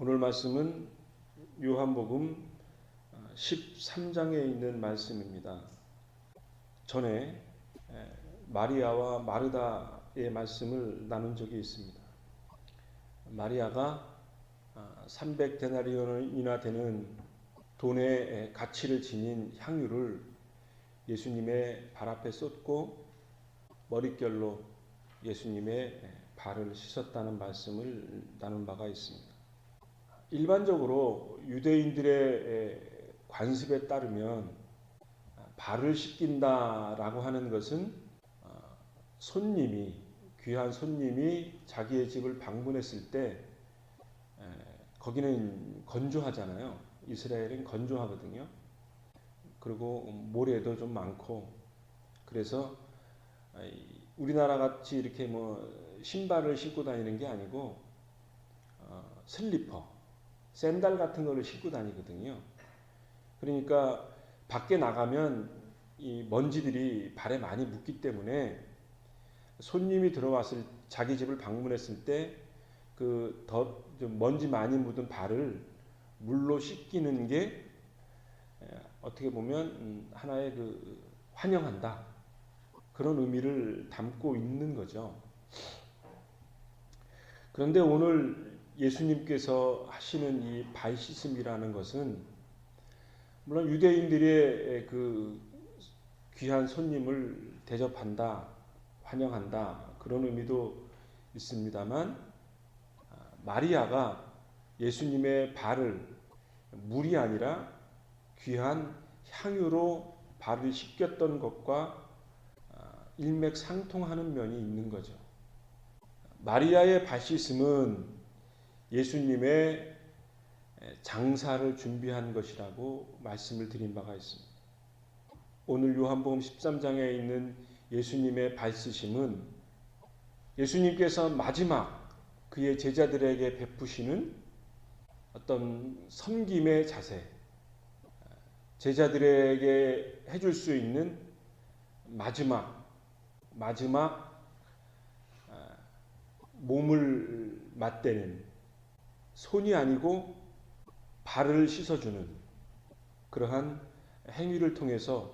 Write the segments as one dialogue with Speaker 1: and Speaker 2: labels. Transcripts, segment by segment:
Speaker 1: 오늘 말씀은 요한복음 13장에 있는 말씀입니다. 전에 마리아와 마르다의 말씀을 나눈 적이 있습니다. 마리아가 300데나리온이나 되는 돈의 가치를 지닌 향유를 예수님의 발 앞에 쏟고 머릿결로 예수님의 발을 씻었다는 말씀을 나눈 바가 있습니다. 일반적으로 유대인들의 관습에 따르면 발을 씻긴다라고 하는 것은 손님이 귀한 손님이 자기의 집을 방문했을 때 거기는 건조하잖아요. 이스라엘은 건조하거든요. 그리고 모래도 좀 많고 그래서 우리나라 같이 이렇게 뭐 신발을 신고 다니는 게 아니고 어, 슬리퍼, 샌들 같은 거를 신고 다니거든요. 그러니까 밖에 나가면 이 먼지들이 발에 많이 묻기 때문에 손님이 들어왔을 자기 집을 방문했을 때 그 더 먼지 많이 묻은 발을 물로 씻기는 게 어떻게 보면 음, 하나의 그 환영한다 그런 의미를 담고 있는 거죠. 그런데 오늘 예수님께서 하시는 이발 씻음이라는 것은 물론 유대인들의 그 귀한 손님을 대접한다, 환영한다 그런 의미도 있습니다만 마리아가 예수님의 발을 물이 아니라 귀한 향유로 발을 씻겼던 것과 일맥상통하는 면이 있는 거죠. 마리아의 발 씻음은 예수님의 장사를 준비한 것이라고 말씀을 드린 바가 있습니다. 오늘 요한복음 13장에 있는 예수님의 발쓰심은 예수님께서 마지막 그의 제자들에게 베푸시는 어떤 섬김의 자세, 제자들에게 해줄 수 있는 마지막, 마지막 몸을 맞대는 손이 아니고 발을 씻어주는 그러한 행위를 통해서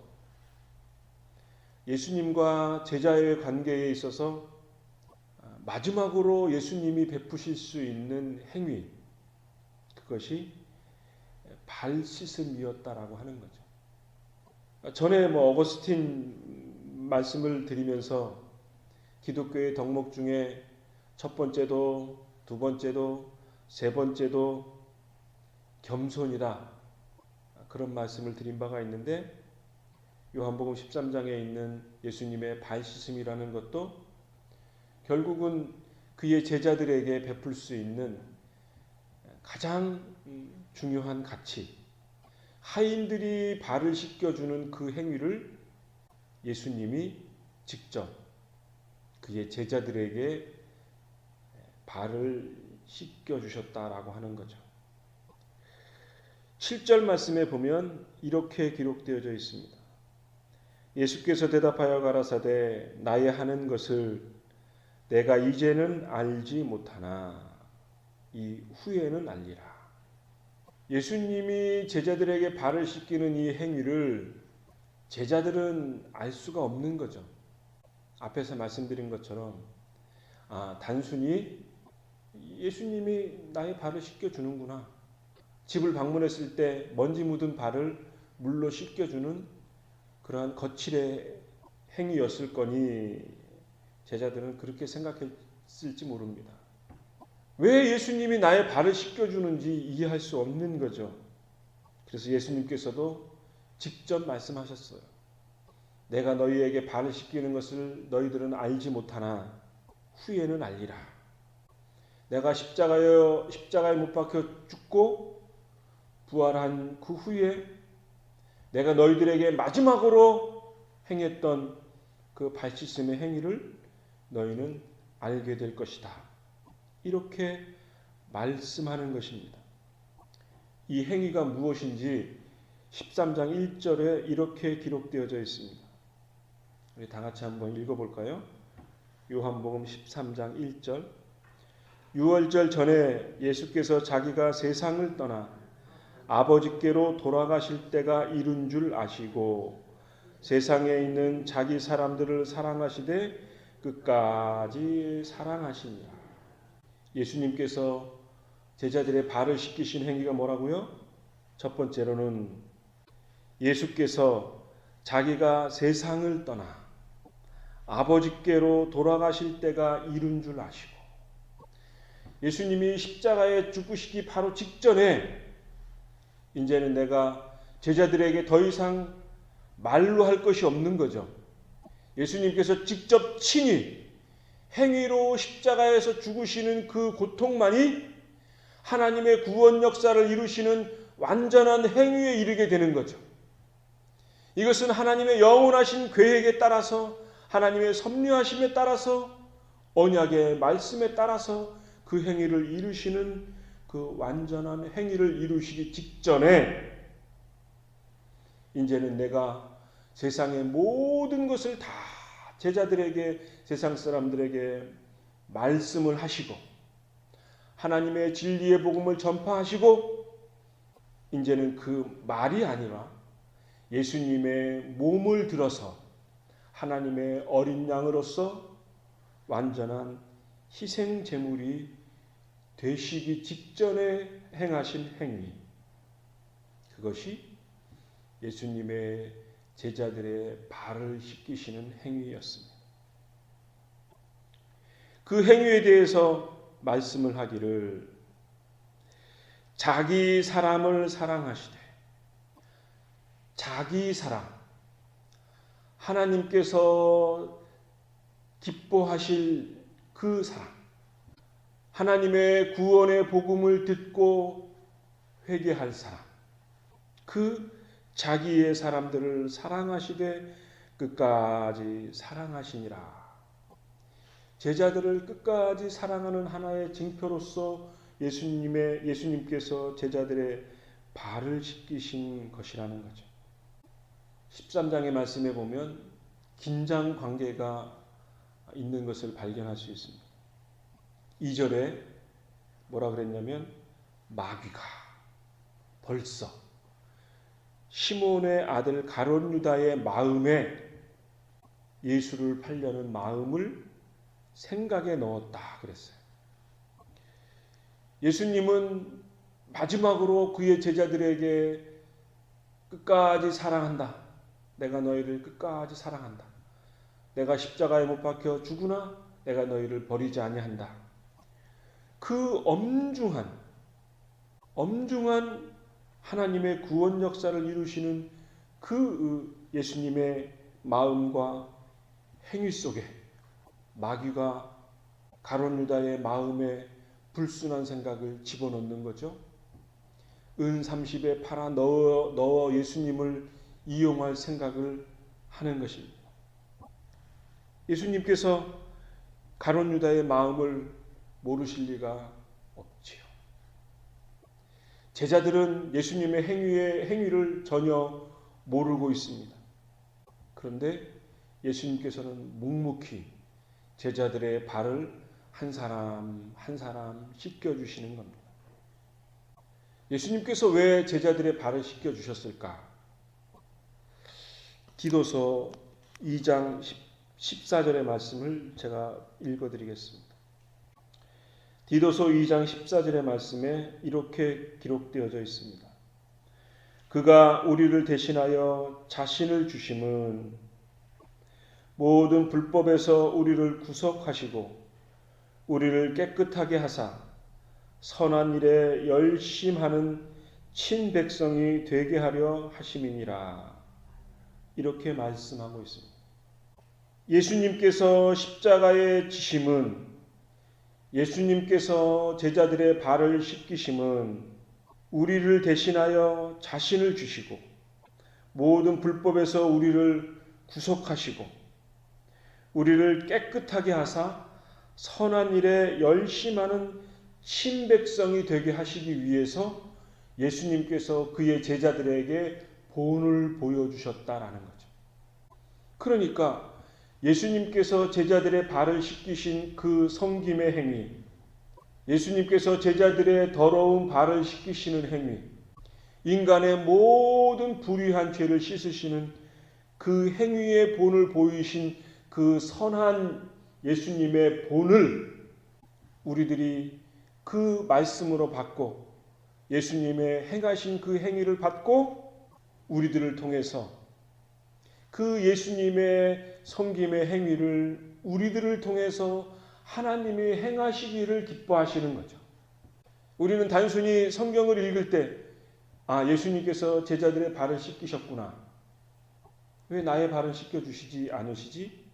Speaker 1: 예수님과 제자의 관계에 있어서 마지막으로 예수님이 베푸실 수 있는 행위 그것이 발 씻음이었다라고 하는 거죠. 전에 뭐 어거스틴 말씀을 드리면서 기독교의 덕목 중에 첫 번째도 두 번째도 세 번째도 겸손이다. 그런 말씀을 드린 바가 있는데 요한복음 13장에 있는 예수님의 발 씻음이라는 것도 결국은 그의 제자들에게 베풀 수 있는 가장 중요한 가치. 하인들이 발을 씻겨주는 그 행위를 예수님이 직접 그의 제자들에게 발을 씻겨주셨다라고 하는 거죠. 7절 말씀에 보면 이렇게 기록되어져 있습니다. 예수께서 대답하여 가라사대 나의 하는 것을 내가 이제는 알지 못하나 이 후에는 알리라. 예수님이 제자들에게 발을 씻기는 이 행위를 제자들은 알 수가 없는 거죠. 앞에서 말씀드린 것처럼 아, 단순히 예수님이 나의 발을 씻겨 주는구나. 집을 방문했을 때 먼지 묻은 발을 물로 씻겨 주는 그러한 거칠의 행위였을 거니 제자들은 그렇게 생각했을지 모릅니다. 왜 예수님이 나의 발을 씻겨주는지 이해할 수 없는 거죠. 그래서 예수님께서도 직접 말씀하셨어요. 내가 너희에게 발을 씻기는 것을 너희들은 알지 못하나 후에는 알리라. 내가 십자가에 십자가에 못 박혀 죽고 부활한 그 후에 내가 너희들에게 마지막으로 행했던 그 발씻음의 행위를 너희는 알게 될 것이다. 이렇게 말씀하는 것입니다. 이 행위가 무엇인지 13장 1절에 이렇게 기록되어져 있습니다. 우리 다 같이 한번 읽어볼까요? 요한복음 13장 1절 유월절 전에 예수께서 자기가 세상을 떠나 아버지께로 돌아가실 때가 이른 줄 아시고 세상에 있는 자기 사람들을 사랑하시되 끝까지 사랑하시니라. 예수님께서 제자들의 발을 씻기신 행위가 뭐라고요? 첫 번째로는 예수께서 자기가 세상을 떠나 아버지께로 돌아가실 때가 이른 줄 아시고 예수님이 십자가에 죽으시기 바로 직전에 이제는 내가 제자들에게 더 이상 말로 할 것이 없는 거죠. 예수님께서 직접 친히 행위로 십자가에서 죽으시는 그 고통만이 하나님의 구원 역사를 이루시는 완전한 행위에 이르게 되는 거죠. 이것은 하나님의 영원하신 계획에 따라서 하나님의 섭리하심에 따라서 언약의 말씀에 따라서 그 행위를 이루시는 그 완전한 행위를 이루시기 직전에 이제는 내가 세상의 모든 것을 다 제자들에게 세상 사람들에게 말씀을 하시고 하나님의 진리의 복음을 전파하시고 이제는 그 말이 아니라 예수님의 몸을 들어서 하나님의 어린 양으로서 완전한 희생 제물이 되시기 직전에 행하신 행위 그것이 예수님의 제자들의 발을 씻기시는 행위였습니다. 그 행위에 대해서 말씀을 하기를 자기 사람을 사랑하시되 자기 사람 하나님께서 기뻐하실 그 사람 하나님의 구원의 복음을 듣고 회개할 사람 그 자기의 사람들을 사랑하시되 끝까지 사랑하시니라. 제자들을 끝까지 사랑하는 하나의 징표로서 예수님의 예수님께서 제자들의 발을 씻기신 것이라는 거죠. 13장의 말씀에 보면 긴장 관계가 있는 것을 발견할 수 있습니다. 2절에 뭐라 그랬냐면 마귀가 벌써 시몬의 아들 가론 유다의 마음에 예수를 팔려는 마음을 생각에 넣었다 그랬어요. 예수님은 마지막으로 그의 제자들에게 끝까지 사랑한다. 내가 너희를 끝까지 사랑한다. 내가 십자가에 못 박혀 죽으나 내가 너희를 버리지 아니한다. 그 엄중한 엄중한 하나님의 구원 역사를 이루시는 그 예수님의 마음과 행위 속에 마귀가 가론 유다의 마음에 불순한 생각을 집어넣는 거죠. 은 30에 팔아 넣어, 넣어 예수님을 이용할 생각을 하는 것입니다. 예수님께서 가론 유다의 마음을 모르실 리가 없지요. 제자들은 예수님의 행위의 행위를 전혀 모르고 있습니다. 그런데 예수님께서는 묵묵히 제자들의 발을 한 사람 한 사람 씻겨 주시는 겁니다. 예수님께서 왜 제자들의 발을 씻겨 주셨을까? 디도서 2장 14절의 말씀을 제가 읽어 드리겠습니다. 디도서 2장 14절의 말씀에 이렇게 기록되어져 있습니다. 그가 우리를 대신하여 자신을 주심은 모든 불법에서 우리를 구속하시고 우리를 깨끗하게 하사 선한 일에 열심하는 친백성이 되게 하려 하심이니라. 이렇게 말씀하고 있습니다. 예수님께서 십자가에 지심은 예수님께서 제자들의 발을 씻기심은 우리를 대신하여 자신을 주시고 모든 불법에서 우리를 구속하시고 우리를 깨끗하게 하사 선한 일에 열심하는 신백성이 되게 하시기 위해서 예수님께서 그의 제자들에게 본을 보여주셨다라는 거죠. 그러니까 예수님께서 제자들의 발을 씻기신 그 성김의 행위, 예수님께서 제자들의 더러운 발을 씻기시는 행위, 인간의 모든 불의한 죄를 씻으시는 그 행위의 본을 보이신 그 선한 예수님의 본을 우리들이 그 말씀으로 받고 예수님의 행하신 그 행위를 받고 우리들을 통해서 그 예수님의 섬김의 행위를 우리들을 통해서 하나님이 행하시기를 기뻐하시는 거죠. 우리는 단순히 성경을 읽을 때, 아, 예수님께서 제자들의 발을 씻기셨구나. 왜 나의 발을 씻겨주시지 않으시지?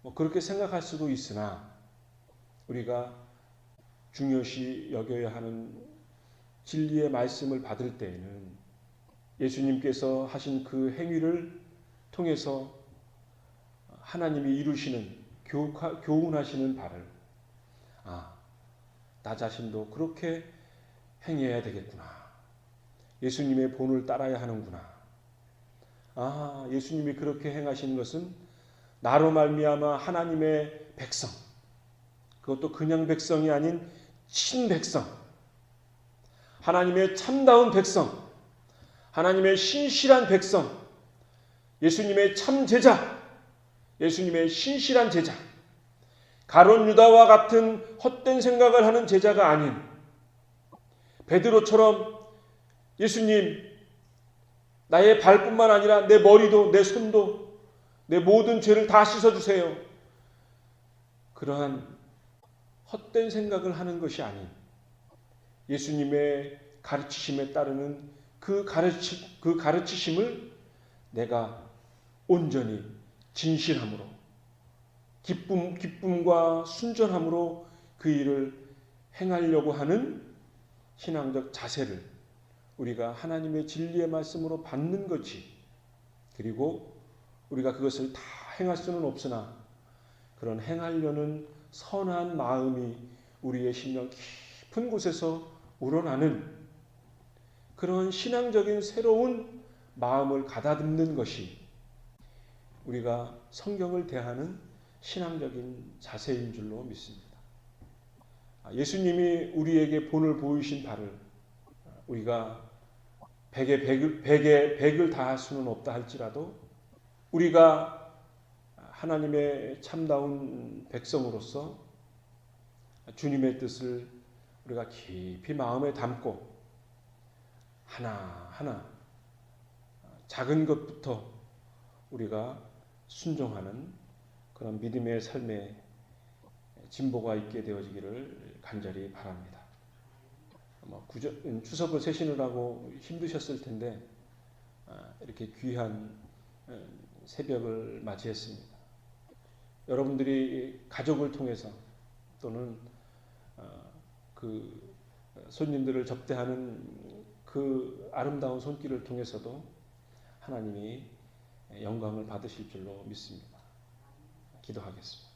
Speaker 1: 뭐 그렇게 생각할 수도 있으나, 우리가 중요시 여겨야 하는 진리의 말씀을 받을 때에는 예수님께서 하신 그 행위를 통해서 하나님이 이루시는 교훈하시는 바를 아, 나 자신도 그렇게 행해야 되겠구나. 예수님의 본을 따라야 하는구나. 아, 예수님이 그렇게 행하시는 것은 나로 말미암아 하나님의 백성. 그것도 그냥 백성이 아닌 친백성. 하나님의 참다운 백성. 하나님의 신실한 백성. 예수님의 참 제자. 예수님의 신실한 제자. 가론 유다와 같은 헛된 생각을 하는 제자가 아닌 베드로처럼 예수님 나의 발뿐만 아니라 내 머리도 내 손도 내 모든 죄를 다 씻어 주세요. 그러한 헛된 생각을 하는 것이 아닌 예수님의 가르치심에 따르는 그 가르치 그 가르치심을 내가 온전히 진실함으로 기쁨 기쁨과 순전함으로 그 일을 행하려고 하는 신앙적 자세를 우리가 하나님의 진리의 말씀으로 받는 것이 그리고 우리가 그것을 다 행할 수는 없으나 그런 행하려는 선한 마음이 우리의 심령 깊은 곳에서 우러나는 그런 신앙적인 새로운 마음을 가다듬는 것이 우리가 성경을 대하는 신앙적인 자세인 줄로 믿습니다. 예수님이 우리에게 본을 보이신 바를 우리가 백에 백을, 백에 백을 다할 수는 없다 할지라도 우리가 하나님의 참다운 백성으로서 주님의 뜻을 우리가 깊이 마음에 담고 하나하나 작은 것부터 우리가 순종하는 그런 믿음의 삶의 진보가 있게 되어지기를 간절히 바랍니다. 아마 구절, 추석을 세시느라고 힘드셨을 텐데 아, 이렇게 귀한 어, 새벽을 맞이했습니다. 여러분들이 가족을 통해서 또는 어, 그 손님들을 접대하는 그 아름다운 손길을 통해서도 하나님이 영광을 받으실 줄로 믿습니다. 기도하겠습니다.